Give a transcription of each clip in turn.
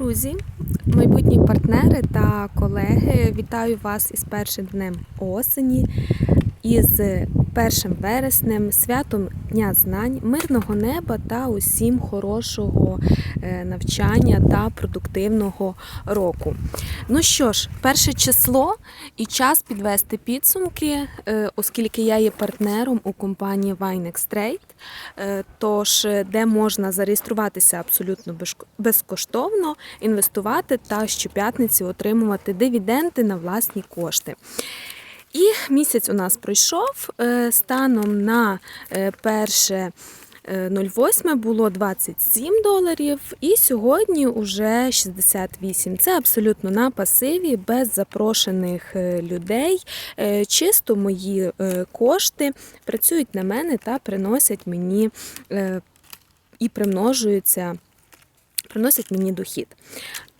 Друзі, майбутні партнери та колеги, вітаю вас із першим днем осені, із першим вереснем, святом Дня знань, мирного неба та усім хорошого е, навчання та продуктивного року. Ну що ж, перше число і час підвести підсумки, е, оскільки я є партнером у компанії Vinex Trade, е, тож де можна зареєструватися абсолютно безкоштовно, інвестувати та щоп'ятниці отримувати дивіденди на власні кошти. І місяць у нас пройшов. Е, Станом на е, перше е, 08 було 27 доларів, і сьогодні вже 68. Це абсолютно на пасиві, без запрошених е, людей. Е, Чисто мої е, кошти працюють на мене та приносять мені е, і примножуються. Приносять мені дохід.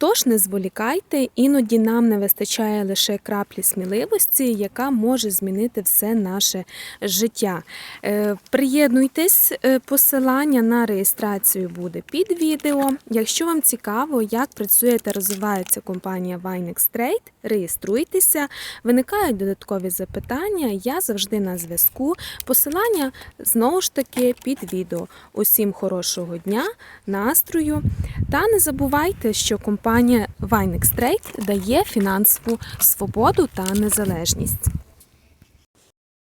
Тож не зволікайте, іноді нам не вистачає лише краплі сміливості, яка може змінити все наше життя. Е, Приєднуйтесь, е, посилання на реєстрацію буде під відео. Якщо вам цікаво, як працює та розвивається компанія Vinex Trade, реєструйтеся. Виникають додаткові запитання, я завжди на зв'язку. Посилання знову ж таки під відео. Усім хорошого дня, настрою. Та не забувайте, що компанія Vinex Trade дає фінансову свободу та незалежність.